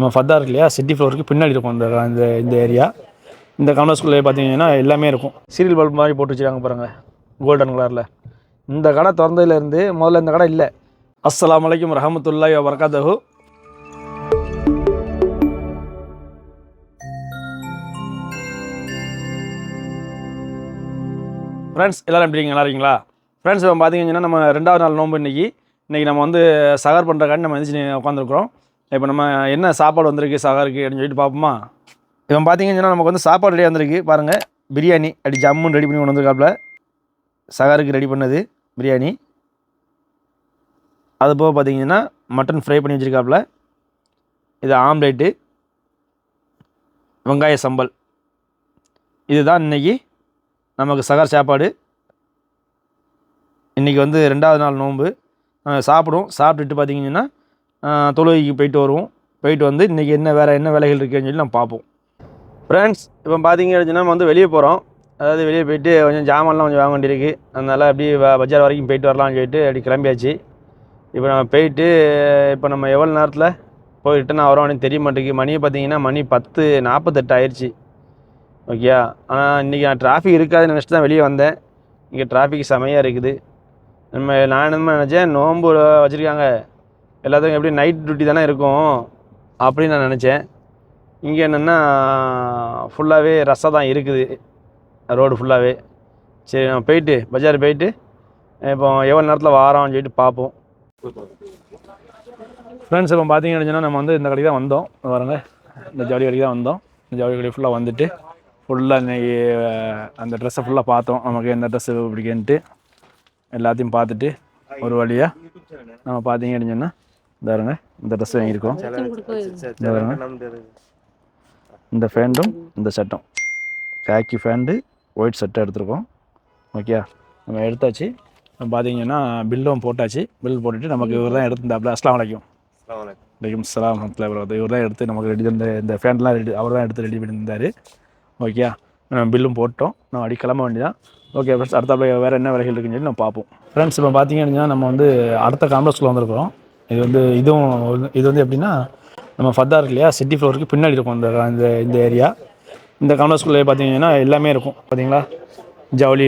நம்ம ஃபத்தா இருக்கு இல்லையா? சிட்டி ஃப்ளோருக்கு பின்னாடி இருக்கும் இந்த இந்த இந்த ஏரியா இந்த காம்ப்ளெக்ஸ்குள்ளே பார்த்தீங்கன்னா எல்லாமே இருக்கும். சீரியல் பல்ப் மாதிரி போட்டு வச்சுருக்காங்க பாருங்கள் கோல்டன் கலரில் இந்த கடை திறந்ததுலேருந்து முதல்ல இந்த கடை இல்லை. அஸ்ஸலாமு அலைக்கும் ரஹமத்துல்லாஹி வபரகாத்தஹு. ஃப்ரெண்ட்ஸ் எல்லோரும் எப்படி இருக்கீங்க? நல்லா இருக்கீங்களா? ஃப்ரெண்ட்ஸ் இப்போ பார்த்தீங்கன்னா நம்ம ரெண்டாவது நாள் நோன்பு இன்னைக்கு. இன்றைக்கி நம்ம வந்து சகார் பண்ணுறக்காண்டி நம்ம எந்திரிச்சு உட்காந்துருக்குறோம் இப்போ நம்ம என்ன சாப்பாடு வந்திருக்கு சகாருக்கு அப்படின்னு சொல்லிட்டு பார்ப்போமா? இப்போ பார்த்தீங்கன்னா நமக்கு வந்து சாப்பாடு ரெடி வந்திருக்கு. பாருங்கள் பிரியாணி அப்படி ஜம்முன்னு ரெடி பண்ணி கொண்டு வந்திருக்காப்புல. சகாருக்கு ரெடி பண்ணது பிரியாணி. அது போக பார்த்தீங்கன்னா மட்டன் ஃப்ரை பண்ணி வச்சுருக்காப்புல. இது ஆம்லேட்டு வெங்காய சம்பல். இதுதான் இன்றைக்கி நமக்கு சகர் சாப்பாடு. இன்றைக்கி வந்து ரெண்டாவது நாள் நோன்பு. சாப்பிடும் சாப்பிடுவோம். சாப்பிட்டுட்டு பார்த்தீங்கன்னா தொழுகைக்கு போயிட்டு வருவோம். போயிட்டு வந்து இன்றைக்கி என்ன வேறு என்ன வேலைகள் இருக்குதுன்னு சொல்லி நம்ம பார்ப்போம். ஃப்ரெண்ட்ஸ் இப்போ பார்த்தீங்க அப்படின்னா நம்ம வந்து வெளியே போகிறோம் அதாவது வெளியே போயிட்டு கொஞ்சம் ஜாமான்லாம் கொஞ்சம் வாங்க வேண்டியிருக்கு. அதனால் அப்படியே பஜார் வரைக்கும் போயிட்டு வரலாம்னு சொல்லிட்டு அப்படி கிளம்பியாச்சு. இப்போ நம்ம போயிட்டு இப்போ நம்ம எவ்வளோ நேரத்தில் போய் ரிட்டன் வரோம்னு தெரிய மாட்டேங்குது. மணி பார்த்தீங்கன்னா மணி பத்து நாற்பத்தெட்டு ஆயிடுச்சு ஓகே ஆனால் இன்றைக்கி நான் டிராஃபிக் இருக்காதுன்னு நினச்சிட்டு தான் வெளியே வந்தேன். இங்கே டிராஃபிக் செமையாக இருக்குது. நம்ம நான் என்ன நினச்சேன்? நோன்பு வச்சுருக்காங்க. எல்லாத்துக்கும் எப்படி நைட் டியூட்டி தானே இருக்கும் அப்படின்னு நான் நினச்சேன். இங்கே என்னென்னா ஃபுல்லாகவே ரஷ்ஷாக தான் இருக்குது. ரோடு ஃபுல்லாகவே சரி நம்ம போயிட்டு பஜார் போயிட்டு இப்போ எவ்வளோ நேரத்தில் வாரோம்னு சொல்லிட்டு பார்ப்போம். ஃப்ரெண்ட்ஸ் இப்போ பார்த்தீங்கன்னு சொன்னால் நம்ம வந்து இந்த கடைக்கு தான் வந்தோம். வரங்க இந்த ஜவுளி கடைக்கு தான் வந்தோம். இந்த ஜவுளி கடை ஃபுல்லாக வந்துட்டு ஃபுல்லாக இன்றைக்கி அந்த ட்ரெஸ்ஸை ஃபுல்லாக பார்த்தோம். நமக்கு எந்த ட்ரெஸ்ஸு பிடிக்குன்ட்டு எல்லாத்தையும் பார்த்துட்டு ஒரு வழியாக நம்ம பார்த்திங்க சொன்னால் இந்த பாருங்க இந்த ட்ரெஸ் வாங்கியிருக்கோம் இந்த ஃபேண்டும் இந்த சட்டம் காக்கி ஃபேண்டு ஒயிட் சட்டை எடுத்திருக்கோம். ஓகே நம்ம எடுத்தாச்சு. பார்த்தீங்கன்னா பில்லும் போட்டாச்சு. பில் போட்டுட்டு நமக்கு இவர் தான் எடுத்துருந்தாப்புல. அஸ்லாம் வலைக்கும். வலைக்கும். வரமத்துல்லாஹி இவர் தான் எடுத்து நமக்கு ரெடி இந்த இந்த ஃபேன்லாம் ரெடி அவர் தான் எடுத்து ரெடி பண்ணியிருந்தார். ஓகே நம்ம பில்லும் போட்டோம். நம்ம அடி கிளம்ப வேண்டியதான் ஓகே ஃப்ரெண்ட்ஸ் அடுத்தாப்புல வேறு என்ன வேலைகள் இருக்குன்னு சொல்லி நம்ம பார்ப்போம். ஃப்ரெண்ட்ஸ் இப்போ பார்த்தீங்கன்னா நம்ம வந்து அடுத்த காம்ப்ளெக்ஸில் வந்திருக்கிறோம். இது வந்து இதுவும் இது வந்து எப்படின்னா நம்ம ஃபர்தா இருக்கு இல்லையா சிட்டி ஃப்ளோருக்கு பின்னாடி இருக்கும் இந்த இந்த இந்த ஏரியா இந்த காம்ப்ளெக்ஸ்குள்ளே பார்த்தீங்கன்னா எல்லாமே இருக்கும். பார்த்தீங்களா? ஜவுளி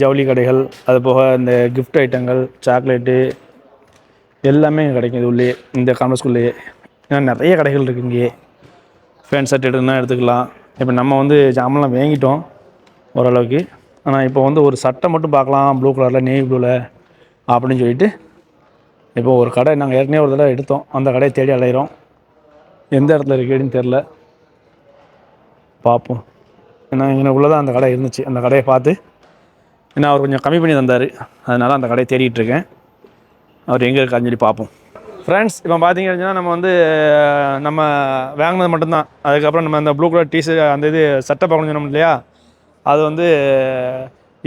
ஜவுளி கடைகள் அது போக இந்த கிஃப்ட் ஐட்டங்கள் சாக்லேட்டு எல்லாமே இங்கே கிடைக்கும் இது உள்ளே இந்த காம்ப்ளெக்ஸ்குள்ளேயே ஏன்னா நிறைய கடைகள் இருக்குது இங்கேயே. ஃபேன் ஷர்ட் எடுக்கணும்னா எடுத்துக்கலாம். இப்போ நம்ம வந்து ஜாமான்லாம் வாங்கிட்டோம் ஓரளவுக்கு. ஆனால் இப்போ வந்து ஒரு சட்டை மட்டும் பார்க்கலாம் ப்ளூ கலரில் நேவி ப்ளூவில் அப்படின்னு சொல்லிட்டு இப்போ ஒரு கடை நாங்கள் ஏற்கனவே ஒரு தடவை எடுத்தோம். அந்த கடையை தேடி அலைகிறோம் எந்த இடத்துல இருக்குன்னு தெரில பார்ப்போம். ஏன்னா இங்கே உள்ளதான் அந்த கடை இருந்துச்சு. அந்த கடையை பார்த்து ஏன்னா அவர் கொஞ்சம் கம்மி பண்ணி தந்தார். அதனால் அந்த கடையை தேடிட்டு இருக்கேன். அவர் எங்கே இருக்கான்னு சொல்லி பார்ப்போம். ஃப்ரெண்ட்ஸ் இப்போ பார்த்தீங்க அப்படின்னா நம்ம வந்து நம்ம வாங்கினது மட்டும்தான். அதுக்கப்புறம் நம்ம அந்த ப்ளூ கலர் டிஷர்ட் அந்த இது சட்டை பார்க்கணும் சொன்னோம் இல்லையா? அது வந்து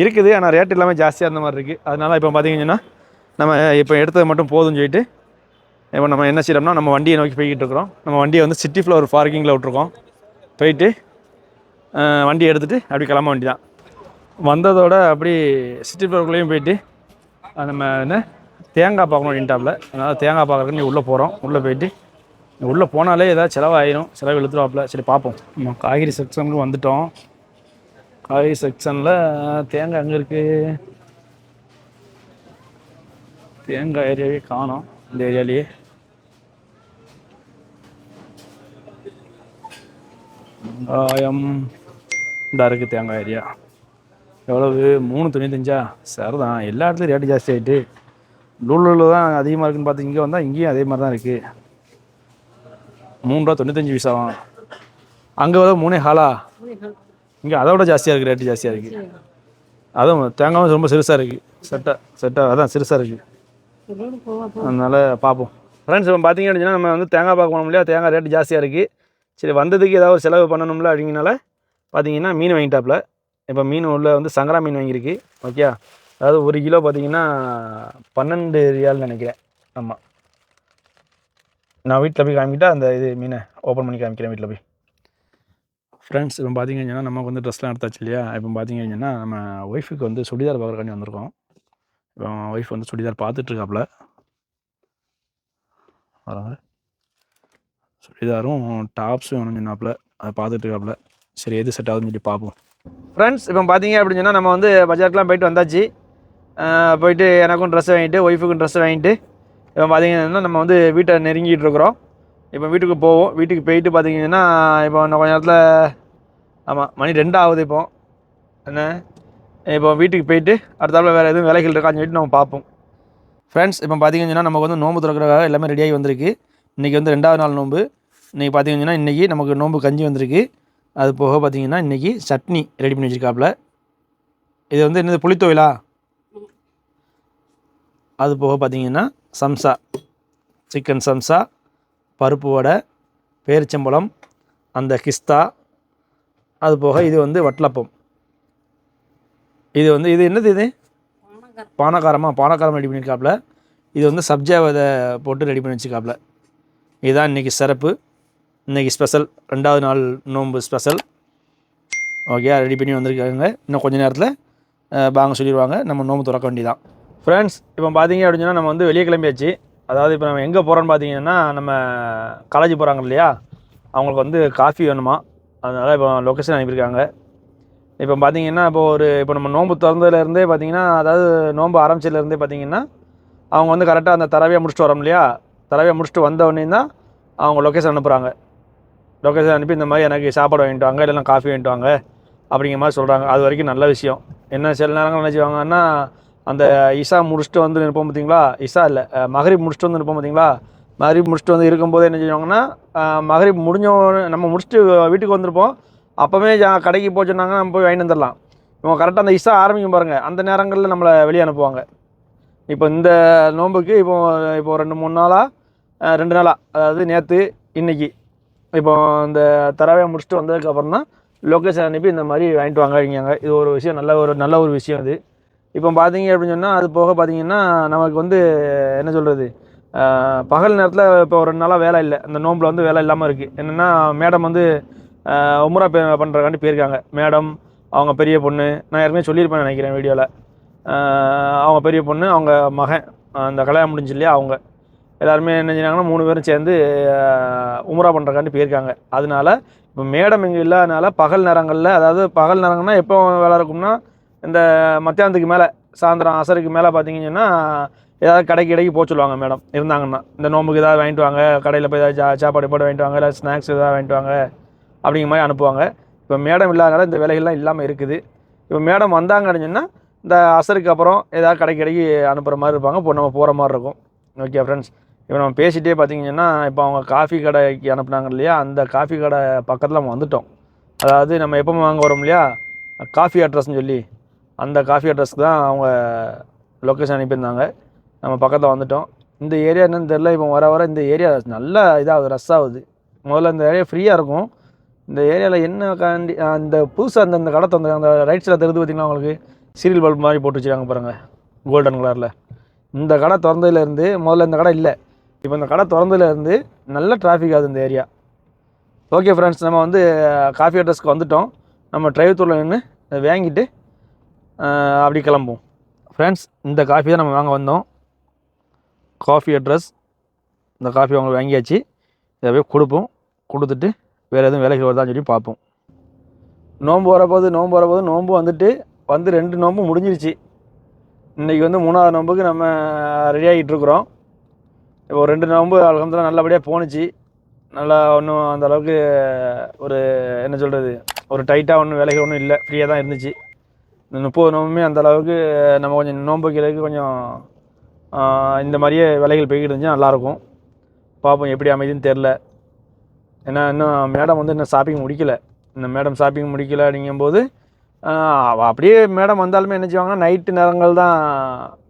இருக்குது. ஆனால் ரேட் எல்லாமே ஜாஸ்தியாக இருந்த மாதிரி இருக்குது அதனால் இப்போ பார்த்தீங்கன்னா நம்ம இப்போ எடுத்தது மட்டும் போதும்னு சொல்லிட்டு இப்போ நம்ம என்ன செய்யறோம்னா நம்ம வண்டியை நோக்கி போய்கிட்டு இருக்கிறோம். நம்ம வண்டியை வந்து சிட்டி ஃப்ளோர் பார்க்கிங்கில் விட்ருக்கோம் போயிட்டு வண்டியை எடுத்துகிட்டு அப்படி கிளம்ப வேண்டியதான் வந்ததோட அப்படி சிட்டி ஃப்ளோருக்குள்ளேயும் போயிட்டு நம்ம என்ன தேங்காய் பார்க்கணும் அப்படின்ட்டாப்ல. அதனால் தேங்காய் பார்க்குறதுக்கு நீ உள்ளே போகிறோம் உள்ளே போயிட்டு உள்ளே போனாலே ஏதாவது செலவாயிரும். செலவு இழுத்துருவாப்புல சரி பார்ப்போம் நம்ம காய்கறி செக்ஷனுக்கு வந்துட்டோம். காய்கறி செக்ஷனில் தேங்காய் எங்கே இருக்குது தேங்காய் ஏரியாவே காணோம். இந்த ஏரியாலேயே. வெங்காயம். இந்த இருக்குது தேங்காய் ஏரியா. எவ்வளவு? மூணு தொண்ணூத்தஞ்சா சரிதான். எல்லா இடத்துலையும் ரேட்டு ஜாஸ்தி ஆகிட்டு லூலூரில் தான் அதிகமாக இருக்குன்னு பார்த்து இங்கே வந்தால் இங்கேயும் அதே மாதிரி தான் இருக்குது மூணு ரூபா தொண்ணூத்தஞ்சு பைசாவாம் அங்கே வந்து மூணே ஹாலா? இங்கே அதை விட ஜாஸ்தியாக இருக்குது ரேட்டு ஜாஸ்தியாக இருக்குது அதுவும் தேங்காயும் ரொம்ப சிறுசாக இருக்குது செட்டை செட்டாக அதான் சிறுசாக இருக்குது அதனால் பார்ப்போம் ஃப்ரெண்ட்ஸ் இப்போ பார்த்தீங்க அப்படின்னா நம்ம வந்து தேங்காய் பார்க்க போனோம் இல்லையா? தேங்காய் ரேட்டு ஜாஸ்தியாக இருக்குது சரி வந்ததுக்கு ஏதாவது ஒரு செலவு பண்ணணும்ல அப்படிங்கனால பார்த்தீங்கன்னா மீன் வாங்கிட்டாப்புல. இப்போ மீன் உள்ள வந்து சங்கரா மீன் வாங்கியிருக்கு. ஓகே அதாவது ஒரு கிலோ பார்த்தீங்கன்னா பன்னெண்டு ரியால்னு நினைக்கிறேன். ஆமாம் நான் வீட்டில் போய் காமிக்கிட்டா அந்த இது மீனை ஓப்பன் பண்ணி காமிக்கிறேன் வீட்டில் போய். ஃப்ரெண்ட்ஸ் இப்போ பார்த்தீங்கன்னா நமக்கு வந்து ட்ரெஸ்லாம் எடுத்தாச்சு இல்லையா? இப்போ பார்த்தீங்கன்னா நம்ம ஒய்ஃபுக்கு வந்து சுடிதார் பார்க்குறக்காண்டி வந்திருக்கோம். ஒய்ஃப் வந்து சுடிதார் பார்த்துட்ருக்காப்புல வராங்க. சுடிதாரும் டாப்ஸும் வேணும் சொன்னாப்புல அதை பார்த்துட்டு இருக்காப்புல சரி எது செட் ஆகுதுன்னு சொல்லி பார்ப்போம். ஃப்ரெண்ட்ஸ் இப்போ பார்த்தீங்க அப்படின்னு சொன்னால் நம்ம வந்து பஜார்க்கெலாம் போயிட்டு வந்தாச்சு. போயிட்டு எனக்கும் ட்ரெஸ் வாங்கிட்டு ஒய்ஃபுக்கும் ட்ரெஸ் வாங்கிட்டு இப்போ பார்த்தீங்கன்னா நம்ம வந்து வீட்டை நெருங்கிட்டு இருக்கிறோம் இப்போ வீட்டுக்கு போவோம். வீட்டுக்கு போயிட்டு பார்த்தீங்கன்னா இப்போ இன்னும் கொஞ்ச நேரத்தில் ஆமாம் மணி ரெண்டு ஆகுது இப்போ. என்ன? இப்போ வீட்டுக்கு போயிட்டு அடுத்தாப்பில் வேறு எதுவும் வேலைகள் இருக்கான்னு சொல்லிட்டு நம்ம பார்ப்போம். ஃப்ரெண்ட்ஸ் இப்போ பார்த்தீங்கன்னா நமக்கு வந்து நோம்பு திறக்கிறக்காக எல்லாமே ரெடியாகி வந்திருக்கு. இன்றைக்கி வந்து ரெண்டாவது நாள் நோம்பு இன்றைக்கி பார்த்தீங்கன்னா இன்றைக்கி நமக்கு நோம்பு கஞ்சி வந்திருக்கு. அது போக பார்த்தீங்கன்னா இன்றைக்கி சட்னி ரெடி பண்ணி வச்சிருக்காப்புல. இது வந்து என்னது புளித்தோயிலா? அது போக பார்த்தீங்கன்னா சம்சா. சிக்கன் சம்சா பருப்பு வடை பேரிச்சம்பழம் அந்த கிஸ்தா. அது போக இது வந்து வட்டலப்பம். இது வந்து இது என்னது இது? பானக்காரமாக பானக்காரமாக ரெடி பண்ணியிருக்காப்புல இது வந்து சப்ஜா விதை போட்டு ரெடி பண்ணி வச்சுருக்காப்புல இதுதான் இன்றைக்கி சிறப்பு. இன்றைக்கி ஸ்பெஷல் ரெண்டாவது நாள் நோன்பு ஸ்பெஷல் ஓகே ரெடி பண்ணி வந்திருக்காங்க. இன்னும் கொஞ்ச நேரத்தில் வாங்க சொல்லிடுவாங்க நம்ம நோம்பு திறக்க வேண்டியதான் ஃப்ரெண்ட்ஸ் இப்போ பார்த்தீங்க அப்படின்னு சொன்னால் நம்ம வந்து வெளியே கிளம்பியாச்சு. அதாவது இப்போ நம்ம எங்கே போகிறோன்னு பார்த்தீங்கன்னா நம்ம காலேஜ் போகிறாங்க இல்லையா? அவங்களுக்கு வந்து காஃபி வேணுமா? அதனால் இப்போ லொக்கேஷன் அனுப்பியிருக்காங்க. இப்போ பார்த்தீங்கன்னா இப்போ ஒரு இப்போ நம்ம நோன்பு திறந்ததுலேருந்தே பார்த்தீங்கன்னா அதாவது நோன்பு ஆரம்பிச்சதுலேருந்தே பார்த்தீங்கன்னா அவங்க வந்து கரெக்டாக அந்த தரவையை முடிச்சுட்டு வரோம் இல்லையா? தரவையை முடிச்சுட்டு வந்த உடனே தான் அவங்க லொக்கேஷன் அனுப்புகிறாங்க லொக்கேஷன் அனுப்பி இந்த மாதிரி எனக்கு சாப்பாடு வாங்கிட்டு வாங்க இல்லைனா காஃபி வாங்கிட்டு வாங்க அப்படிங்கிற மாதிரி சொல்கிறாங்க அது வரைக்கும் நல்ல விஷயம். என்ன சில நேரங்கள் நினச்சிவாங்கன்னா அந்த இசா முடிச்சுட்டு வந்து நிற்போம் பார்த்தீங்களா? இசா இல்லை மகரிப் முடிச்சுட்டு வந்து நிற்போம் பார்த்தீங்களா? மகரிப் முடிச்சுட்டு வந்து இருக்கும்போது என்ன செய்வாங்கன்னா மகரிப் முடிஞ்ச நம்ம முடிச்சுட்டு வீட்டுக்கு வந்திருப்போம். அப்போவே ஜா- கடைக்கு போய் சொன்னாங்க நம்ம போய் வாங்கிட்டு வந்துடலாம். இவங்க கரெக்டாக அந்த இசா ஆரம்பிக்கும் பாருங்கள் அந்த நேரங்களில் நம்மளை வெளியே அனுப்புவாங்க. இப்போ இந்த நோன்புக்கு இப்போ இப்போ ரெண்டு மூணு நாளாக ரெண்டு நாளாக அதாவது நேற்று இன்னைக்கு. இப்போ இந்த தரவை முடிச்சுட்டு வந்ததுக்கப்புறம் தான் லொக்கேஷன் அனுப்பி இந்த மாதிரி வாங்கிட்டு வாங்க வாங்கிங்க இது ஒரு விஷயம் நல்ல ஒரு நல்ல ஒரு விஷயம் அது. இப்போ பார்த்தீங்க அப்படின்னு சொன்னால் அது போக பார்த்தீங்கன்னா நமக்கு வந்து என்ன சொல்கிறது பகல் நேரத்தில் இப்போ ஒரு ரெண்டு நாளாக வேலை இல்லை. அந்த நோம்பில் வந்து வேலை இல்லாமல் இருக்குது என்னென்னா மேடம் வந்து உம்ரா பே பண்ணுறக்காண்டி போயிருக்காங்க. மேடம் அவங்க பெரிய பொண்ணு நான் யாருமே சொல்லியிருப்பேன் நினைக்கிறேன் வீடியோவில் அவங்க பெரிய பொண்ணு அவங்க மகன் அந்த கல்யாணம் முடிஞ்சு இல்லையா அவங்க. எல்லாருமே என்ன செஞ்சாங்கன்னா மூணு பேரும் சேர்ந்து உமரா உம்ரா பண்ணுறக்காண்டி போயிருக்காங்க. அதனால இப்போ மேடம் இங்கே இல்லாதனால பகல் நேரங்களில் அதாவது பகல் நேரங்கள்னா எப்போ வேலை இருக்கும்னா இந்த மத்தியானத்துக்கு மேலே சாயந்தரம் அசருக்கு மேலே பார்த்தீங்கன்னா ஏதாவது கடைக்கு கடைக்கு போக சொல்லுவாங்க மேடம் இருந்தாங்கன்னா. இந்த நோம்புக்கு ஏதாவது வாங்கிட்டு வாங்க கடையில் போய் ஏதாவது சா- சாப்பாடு போட்டு வாங்கிட்டு வாங்க இல்லை ஸ்நாக்ஸ் ஏதாவது வாங்கிட்டு வாங்க. அப்படிங்கிற மாதிரி அனுப்புவாங்க. இப்போ மேடம் இல்லாதனால இந்த வேலைகள்லாம் இல்லாமல் இருக்குது. இப்போ மேடம் வந்தாங்க அப்படின்னா இந்த அசருக்கு அப்புறம் ஏதாவது கடைக்கு கடைக்கு அனுப்புகிற மாதிரி இருப்பாங்க. இப்போ நம்ம போகிற மாதிரி இருக்கும். ஓகே ஃப்ரெண்ட்ஸ் இப்போ நம்ம பேசிகிட்டே பார்த்தீங்கன்னா இப்போ அவங்க காஃபி கடைக்கு அனுப்புனாங்க இல்லையா? அந்த காஃபி கடை பக்கத்தில் நம்ம வந்துட்டோம். அதாவது நம்ம எப்போ வாங்க வரோம் இல்லையா? காஃபி அட்ரஸ்ன்னு சொல்லி. அந்த காஃபி அட்ரஸ்க்கு தான் அவங்க லொக்கேஷன் அனுப்பியிருந்தாங்க. நம்ம பக்கத்தில் வந்துட்டோம். இந்த ஏரியா என்னன்னு தெரில இப்போ வர வர இந்த ஏரியா நல்லா இதாகுது ரஸ் ஆகுது. முதல்ல இந்த ஏரியா ஃப்ரீயாக இருக்கும். இந்த ஏரியாவில் என்ன காண்டி அந்த புதுசாக அந்த அந்த கடை தந்த அந்த ரைட் சைடில் தெரிஞ்சு பார்த்தீங்கன்னா உங்களுக்கு? சீரியல் பல்ப் மாதிரி போட்டு வச்சுருக்காங்க பாருங்கள் கோல்டன் கலரில் இந்த கடை திறந்ததுலேருந்து முதல்ல இந்த கடை இல்லை. இப்போ இந்த கடை திறந்ததுலேருந்து நல்ல டிராஃபிக் ஆகுது இந்த ஏரியா. ஓகே ஃப்ரெண்ட்ஸ் நம்ம வந்து காஃபி அட்ரஸ்க்கு வந்துட்டோம். நம்ம டிரைவ் தூரில் நின்று வாங்கிட்டு அப்படி கிளம்புவோம். ஃப்ரெண்ட்ஸ் இந்த காஃபி தான் நம்ம வாங்க வந்தோம். காஃபி அட்ரஸ் இந்த காஃபி அவங்களுக்கு வாங்கியாச்சு. இதை போய் கொடுப்போம். கொடுத்துட்டு வேறு எதுவும் வேலைக்கு வருதான்னு சொல்லி பார்ப்போம். நோன்பு வரப்போது நோன்பு வரப்போது நோன்பு வந்துட்டு வந்து ரெண்டு நோன்பு முடிஞ்சிருச்சு. இன்றைக்கி வந்து மூணாவது நோன்புக்கு நம்ம ரெடி ஆகிட்டுருக்குறோம் இப்போ ஒரு ரெண்டு நோன்பு அலகம்துல்லா நல்லபடியாக போணுச்சு. நல்லா ஒன்றும் அந்த அளவுக்கு ஒரு என்ன சொல்கிறது ஒரு டைட்டாக ஒன்றும் வேலைக்கு ஒன்றும் இல்லை. ஃப்ரீயாக தான் இருந்துச்சு. இந்த முப்பது நோம்புமே அந்த அளவுக்கு நம்ம கொஞ்சம் நோன்பு வைக்கிறதுக்கு கொஞ்சம் இந்த மாதிரியே வேலைகள் போய்கிட்டு இருந்துச்சு நல்லாயிருக்கும் பார்ப்போம் எப்படி அமைதுன்னு தெரில. ஏன்னா இன்னும் மேடம் வந்து இன்னும் ஷாப்பிங் முடிக்கலை. இந்த மேடம் ஷாப்பிங் முடிக்கல அப்படிங்கும்போது அப்படியே மேடம் வந்தாலுமே என்ன செய்வாங்கன்னா நைட்டு நேரங்கள் தான்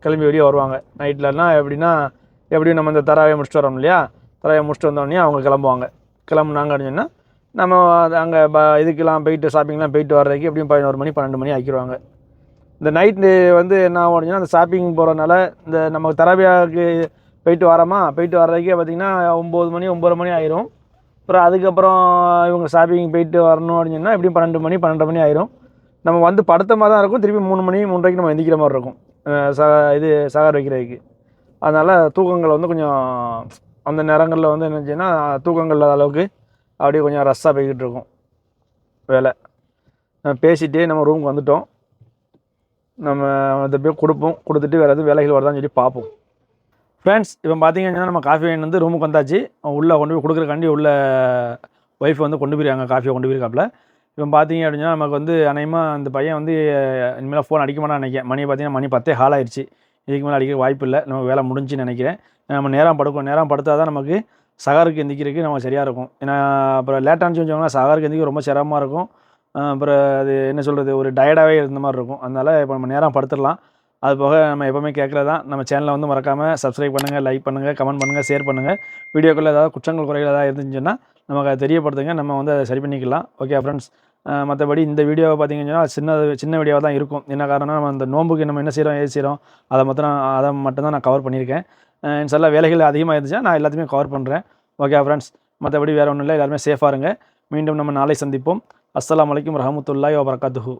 கிளம்பி வெளியே வருவாங்க. நைட்லன்னா எப்படின்னா எப்படியும் நம்ம இந்த தராவை முடிச்சுட்டு வரோம் இல்லையா? தராவை முடிச்சுட்டு வந்தோடனே அவங்க கிளம்புவாங்க. கிளம்புனாங்க அப்படின்னா நம்ம அங்கே ப இதுக்கெல்லாம் போயிட்டு ஷாப்பிங்லாம் போயிட்டு வர்றதுக்கு எப்படியும் பதினோரு மணி பன்னெண்டு மணி ஆக்கிடுவாங்க. இந்த நைட்டு வந்து என்ன ஆகும் அப்படின்னா அந்த ஷாப்பிங் போகிறனால இந்த நமக்கு தரவியாவுக்கு போயிட்டு வரோமா போயிட்டு வர்றதுக்கே பார்த்திங்கன்னா ஒம்பது மணி ஒம்பது மணி ஆயிரும். அப்புறம் அதுக்கப்புறம் இவங்க ஷாப்பிங் போயிட்டு வரணும் அப்படின்னு சொன்னால் எப்படியும் பன்னெண்டு மணி பன்னெண்டு மணி ஆயிரும். நம்ம வந்து படுத்த மாதிரி தான் இருக்கும். திருப்பி மூணு மணி மூன்றரைக்கு நம்ம எந்திக்கிற மாதிரி இருக்கும். ச இது சகார் வைக்கிறதுக்கு. அதனால் தூக்கங்கள் வந்து கொஞ்சம் அந்த நேரங்களில் வந்து என்னச்சுன்னா தூக்கங்கள் இல்லாத அளவுக்கு அப்படியே கொஞ்சம் ரஷ்ஷாக போய்கிட்டு இருக்கும். வேலை. பேசிகிட்டே நம்ம ரூமுக்கு வந்துட்டோம். நம்ம அதை போய் கொடுப்போம். கொடுத்துட்டு வேறு எதுவும் வேலைகள் வருதான்னு சொல்லி பார்ப்போம். ஃப்ரெண்ட்ஸ் இப்போ பார்த்தீங்கன்னா நம்ம காஃபி வாங்கி வந்து ரூமுக்கு வந்தாச்சு. உள்ளே கொண்டு போய் கொடுக்குறக்காண்டி உள்ள ஒய்ஃப் வந்து கொண்டு போயிருக்காங்க காஃபியை கொண்டு போயிருக்காப்புல. இப்போ பார்த்தீங்க அப்படின்னா நமக்கு வந்து அநேகமாக அந்த பையன் வந்து இனிமேல் ஃபோன் அடிக்க மாட்டான் நினைக்கிறேன். மணி பார்த்தீங்கன்னா மணி பத்தே ஹால் ஆயிடுச்சு இதுக்கு மேலே அடிக்க வாய்ப்பு இல்லை. நம்ம வேலை முடிஞ்சுன்னு நினைக்கிறேன். நம்ம நேரம் படுக்கும் நேரம் படுத்தால் தான் நமக்கு சகாருக்கு எந்திக்கிறதுக்கு நம்ம சரியாக இருக்கும். ஏன்னா அப்புறம் லேட்டானு செஞ்சோம்னா சகாருக்கு எந்திக்க ரொம்ப சிரமமாக இருக்கும். அப்புறம் அது என்ன சொல்கிறது ஒரு டயர்டாகவே இருந்த மாதிரி இருக்கும். அதனால் இப்போ நம்ம நேரம் படுத்துடலாம். அது போக நம்ம எப்போவுமே கேட்குறது தான் நம்ம சேனலை வந்து மறக்காமல் சப்ஸ்கிரைப் பண்ணுங்கள் லைக் பண்ணுங்கள் கமெண்ட் பண்ணுங்கள் ஷேர் பண்ணுங்கள் வீடியோக்குள்ளே ஏதாவது குற்றங்கள் குறைகள் ஏதாவது இருந்துச்சுன்னா நமக்கு அதை தெரியப்படுத்துங்க. நம்ம வந்து அதை சரி பண்ணிக்கலாம். ஓகே ஃப்ரெண்ட்ஸ் மற்றபடி இந்த வீடியோவை பார்த்தீங்கன்னா சின்ன சின்ன வீடியோவாக தான் இருக்கும். என்ன காரணம் நம்ம அந்த நோம்புக்கு நம்ம என்ன செய்கிறோம் ஏது செய்கிறோம் அதை மட்டும் நான் அதை மட்டும்தான் நான் கவர் பண்ணியிருக்கேன். சில வேலைகள் அதிகமாக இருந்துச்சுன்னா நான் எல்லாத்தையுமே கவர் பண்ணுறேன் ஓகே ஃப்ரெண்ட்ஸ் மற்றபடி வேறு ஒன்றும் இல்லை. எல்லாருமே சேஃபாக இருங்க. மீண்டும் நம்ம நாளை சந்திப்போம். அஸ்லாம் அலைக்கும் ரஹமத்துல்லாய் வபரகாத்துஹு.